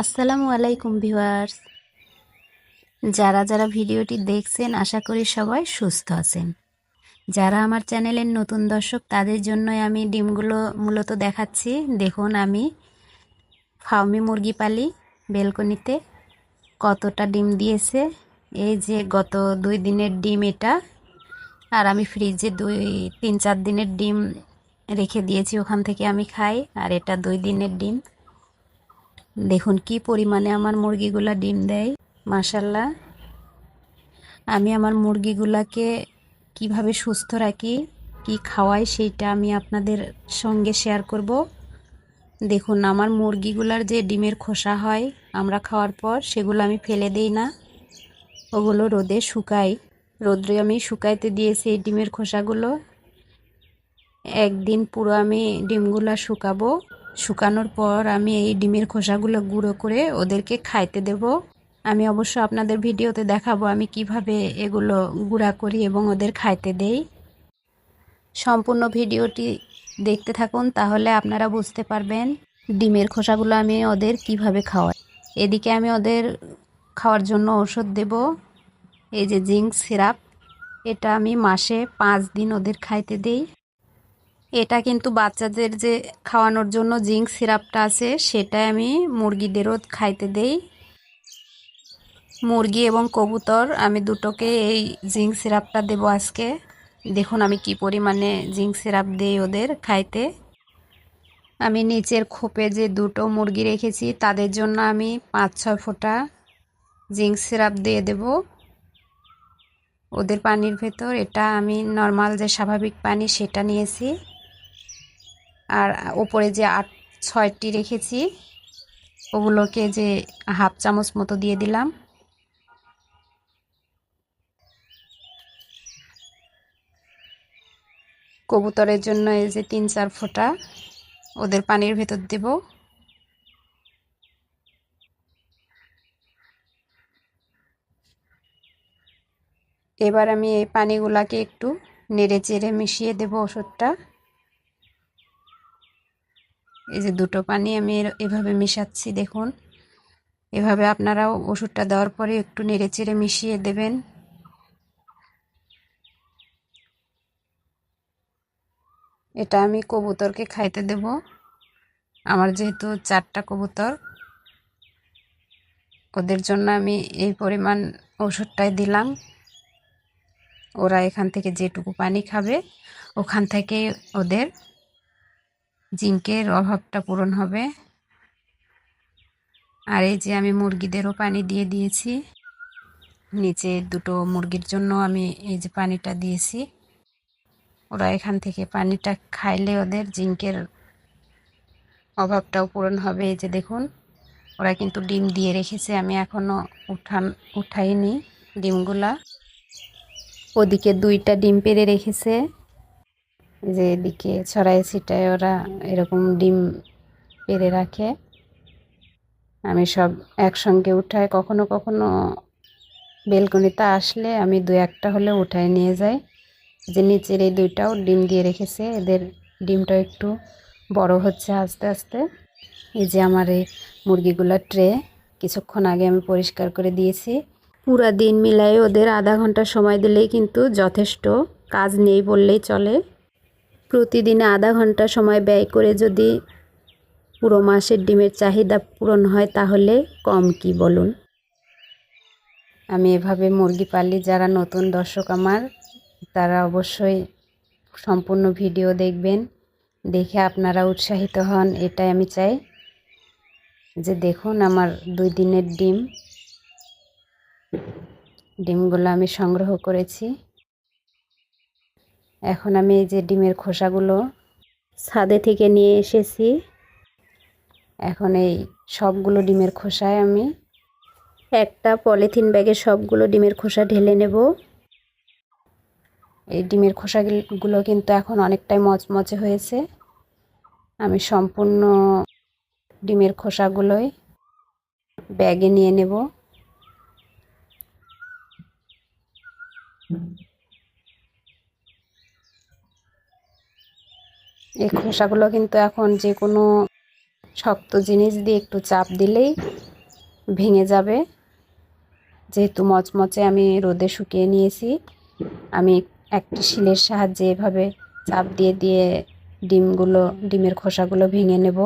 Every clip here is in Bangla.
আসসালামু আলাইকুম ভিউয়ার্স। যারা যারা ভিডিওটি দেখছেন, আশা করি সবাই সুস্থ আছেন। যারা আমার চ্যানেলের নতুন দর্শক, তাদের জন্যই আমি ডিমগুলো মূলত দেখাচ্ছি। দেখুন আমি ফার্মি মুরগি পালি বেলকনিতে কতটা ডিম দিয়েছে। এই যে গত দুই দিনের ডিম এটা, আর আমি ফ্রিজে দুই, তিন, চার দিনের ডিম রেখে দিয়েছি, ওখান থেকে আমি খাই, আর এটা দুই দিনের ডিম। দেখুন কি পরিমাণে আমার মুরগিগুলা ডিম দেয় মাশাল্লাহ আমি আমার মুরগিগুলাকে কীভাবে সুস্থ রাখি, কি খাওয়াই সেইটা আমি আপনাদের সঙ্গে শেয়ার করব। দেখুন, আমার মুরগিগুলার যে ডিমের খোসা হয়, আমরা খাওয়ার পর সেগুলো আমি ফেলে দেই না। ওগুলো রোদে শুকাই। রোদ্রে আমি শুকাইতে দিয়েছি এই ডিমের খোসাগুলো। একদিন পুরো আমি ডিমগুলা শুকাবো। শুকানোর পর আমি এই ডিমের খোসাগুলো গুঁড়ো করে ওদেরকে খাইতে দেব। আমি অবশ্য আপনাদের ভিডিওতে দেখাবো আমি কীভাবে এগুলো গুঁড়া করি এবং ওদের খাইতে দেই। সম্পূর্ণ ভিডিওটি দেখতে থাকুন, তাহলে আপনারা বুঝতে পারবেন ডিমের খোসাগুলো আমি ওদের কীভাবে খাওয়াই। এদিকে আমি ওদের খাওয়ার জন্য ওষুধ দেব, এই যে জিঙ্ক সিরাপ। এটা আমি মাসে পাঁচ দিন ওদের খাইতে দেই। এটা কিন্তু বাচ্চাদের যে খাওয়ানোর জন্য জিঙ্ক সিরাপটা আছে সেটা আমি মুরগিদেরও খাইতে দেই। মুরগি এবং কবুতর, আমি দুটোকে এই জিঙ্ক সিরাপটা দেব আজকে। দেখুন আমি কি পরিমাণে জিঙ্ক সিরাপ দিই ওদের খাইতে। আমি নিচের খোপে যে দুটো মুরগি রেখেছি, তাদের জন্য আমি পাঁচ, ছয় ফোঁটা জিঙ্ক সিরাপ দিয়ে দেব। ওদের পানির ভেতর, এটা আমি নর্মাল যে স্বাভাবিক পানি, সেটা নিয়েছি। আর ওপরে যে আট, ছয়টি রেখেছি, ওগুলোকে যে হাফ চামচ মতো দিয়ে দিলাম। কবুতরের জন্য এই যে তিন চার ফোঁটা ওদের পানির ভেতর দেব। এবার আমি এই পানিগুলাকে একটু নেড়ে চেড়ে মিশিয়ে দেব ওষুধটা। এই যে দুটো পানি আমি এভাবে মিশাচ্ছি, দেখুন। এভাবে আপনারাও ওষুধটা দেওয়ার পরে একটু নেড়ে চেড়ে মিশিয়ে দেবেন। এটা আমি কবুতরকে খাইতে দেব। আমার যেহেতু চারটা কবুতর, ওদের জন্য আমি এই পরিমাণ ওষুধটাই দিলাম। ওরা এখান থেকে যেটুকু পানি খাবে, ওখান থেকে ওদের জিঙ্কের অভাবটা পূরণ হবে। আর এই যে আমি মুরগিদেরও পানি দিয়ে দিয়েছি। নিচে দুটো মুরগির জন্য আমি এই যে পানিটা দিয়েছি। ওরা এখান থেকে পানিটা খাইলে ওদের জিঙ্কের অভাবটাও পূরণ হবে। এই যে দেখুন, ওরা কিন্তু ডিম দিয়ে রেখেছে। আমি এখনও উঠান উঠাইনি ডিমগুলা। ওদিকে দুইটা ডিম পেরে রেখেছে। যে এদিকে ছড়াই ছিটায় ওরা এরকম ডিম পেরে রাখে। আমি সব একসঙ্গে উঠাই। কখনো কখনো বেলকনিতে আসলে আমি দু একটা হলে উঠায় নিয়ে যাই। যে নিচের এই দুইটাও ডিম দিয়ে রেখেছে। এদের ডিমটা একটু বড় হচ্ছে আস্তে আস্তে। এই যে আমার এই মুরগিগুলোর ট্রে, কিছুক্ষণ আগে আমি পরিষ্কার করে দিয়েছি। পুরা দিন মিলাই ওদের আধা ঘণ্টা সময় দিলেই কিন্তু যথেষ্ট। কাজ নেই বললেই চলে। প্রতিদিনে আধা ঘণ্টা সময় ব্যয় করে যদি পুরো মাসের ডিমের চাহিদা পূরণ হয় তাহলে কম কি বলুন? আমি এভাবে মুরগি পালি যারা নতুন দর্শক আমার, তারা অবশ্যই সম্পূর্ণ ভিডিও দেখবেন, দেখে আপনারা উৎসাহিত হন, এটাই আমি চাই। যে দেখুন আমার দুই দিনের ডিম, ডিমগুলো আমি সংগ্রহ করেছি। এখন আমি এই যে ডিমের খোসাগুলো ছাদে থেকে নিয়ে এসেছি। এখন এই সবগুলো ডিমের খোসায় আমি একটা পলিথিন ব্যাগে সবগুলো ডিমের খোসা ঢেলে নেব। এই ডিমের খোসাগুলো কিন্তু এখন অনেকটাই মচমচে হয়েছে। আমি সম্পূর্ণ ডিমের খোসাগুলোই ব্যাগে নিয়ে নেব। এই খোসাগুলো কিন্তু এখন যে কোনো শক্ত জিনিস দিয়ে একটু চাপ দিলেই ভেঙে যাবে। যেহেতু মচমচে আমি রোদে শুকিয়ে নিয়েছি, আমি একটি শিলের সাহায্যে এভাবে চাপ দিয়ে দিয়ে ডিমগুলো, ডিমের খোসাগুলো ভেঙে নেব।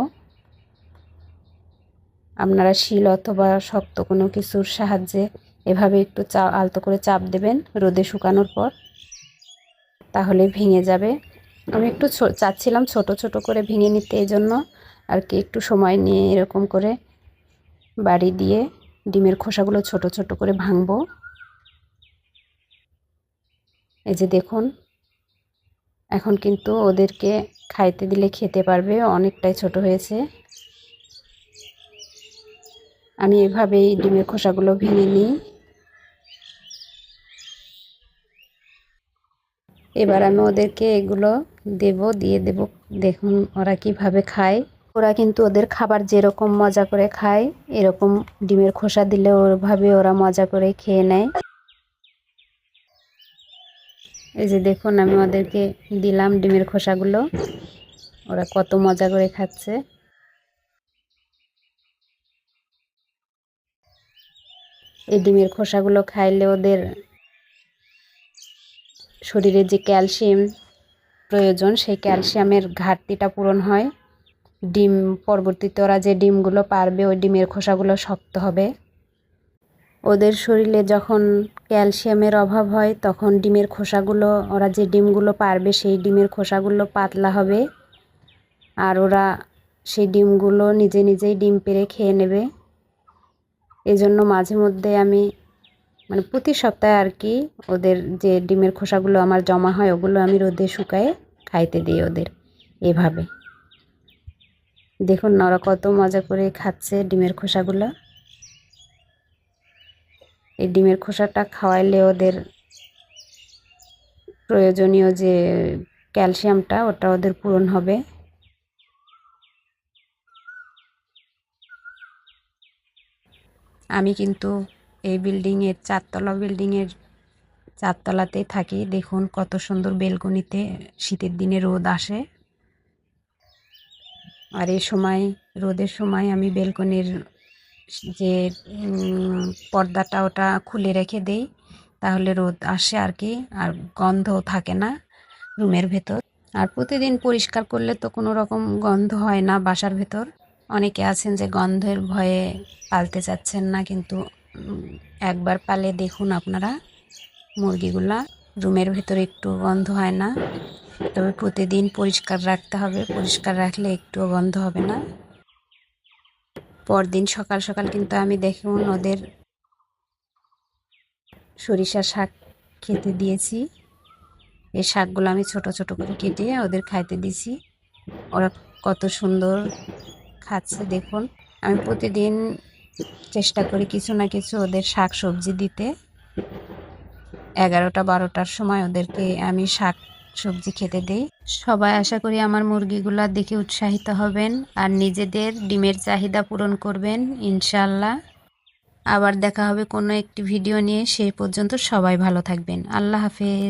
আপনারা শিল অথবা শক্ত কোনো কিছুর সাহায্যে এভাবে একটু চা, আলতো করে চাপ দেবেন রোদে শুকানোর পর, তাহলে ভেঙে যাবে। আমি একটু চাচ্ছিলাম ছোট ছোট করে ভেঙে নিতে এই জন্য আর কি একটু সময় নিয়ে এরকম করে বাড়ি দিয়ে ডিমের খোসাগুলো ছোট ছোট করে ভাঙবো। এই যে দেখুন, এখন কিন্তু ওদেরকে খাইতে দিলে খেতে পারবে, অনেকটাই ছোট হয়েছে। আমি এভাবেই ডিমের খোসাগুলো ভেঙে নিই। এবার আমি ওদেরকে এগুলো দেব, দিয়ে দেব। দেখুন ওরা কীভাবে খায়। ওরা কিন্তু ওদের খাবার যেরকম মজা করে খায়, এরকম ডিমের খোসা দিলে ওভাবে ওরা মজা করে খেয়ে নেয়। এই যে দেখুন, আমি ওদেরকে দিলাম ডিমের খোসাগুলো। ওরা কত মজা করে খাচ্ছে। এই ডিমের খোসাগুলো খাইলে ওদের শরীরে যে ক্যালসিয়াম প্রয়োজন, সেই ক্যালসিয়ামের ঘাটতিটা পূরণ হয়। ডিম, পরবর্তীতে ওরা যে ডিমগুলো পারবে, ওই ডিমের খোসাগুলো শক্ত হবে। ওদের শরীরে যখন ক্যালসিয়ামের অভাব হয়, তখন ডিমের খোসাগুলো, ওরা যে ডিমগুলো পারবে, সেই ডিমের খোসাগুলো পাতলা হবে। আর ওরা সেই ডিমগুলো নিজে নিজেই ডিম পেরে খেয়ে নেবে। এজন্য মাঝে মধ্যে আমি মানে প্রতি সপ্তাহে আর কি ওদের যে ডিমের খোসাগুলো আমার জমা হয়, ওগুলো আমি রোদে শুকায়ে খাইতে দিই ওদের এভাবে। দেখুন ওরা কত মজা করে খাচ্ছে ডিমের খোসাগুলো। এই ডিমের খোসাটা খাওয়াইলে ওদের প্রয়োজনীয় যে ক্যালসিয়ামটা, ওটা ওদের পূরণ হবে। আমি কিন্তু এই বিল্ডিংয়ের চারতলা, বিল্ডিংয়ের চারতলাতেই থাকি। দেখুন কত সুন্দর বেলকনিতে শীতের দিনে রোদ আসে। আর এই সময়, রোদের সময় আমি বেলকনির যে পর্দাটা ওটা খুলে রেখে দেই, তাহলে রোদ আসে আর কি, আর গন্ধও থাকে না রুমের ভেতর। আর প্রতিদিন পরিষ্কার করলে তো কোনো রকম গন্ধ হয় না বাসার ভেতর। অনেকে আছেন যে গন্ধের ভয়ে পালতে চাচ্ছেন না, কিন্তু একবার পালে দেখুন আপনারা। মুরগিগুলা রুমের ভেতরে একটু গন্ধ হয় না। তবে প্রতিদিন পরিষ্কার রাখতে হবে। পরিষ্কার রাখলে একটুও গন্ধ হবে না। পরদিন সকাল সকাল কিন্তু আমি দেখুন ওদের সরিষা শাক খেতে দিয়েছি। এই শাকগুলো আমি ছোট ছোট করে কেটে ওদের খাইতে দিছি। ওরা কত সুন্দর খাচ্ছে দেখুন। আমি প্রতিদিন চেষ্টা করি কিছু না কিছু ওদের শাক সবজি দিতে। এগারোটা, বারোটার সময় ওদেরকে আমি শাক সবজি খেতে দিই। সবাই আশা করি আমার মুরগিগুলা দেখে উৎসাহিত হবেন আর নিজেদের ডিমের চাহিদা পূরণ করবেন, ইনশাল্লাহ। আবার দেখা হবে কোনো একটি ভিডিও নিয়ে সেই পর্যন্ত সবাই ভালো থাকবেন। আল্লাহ হাফেজ।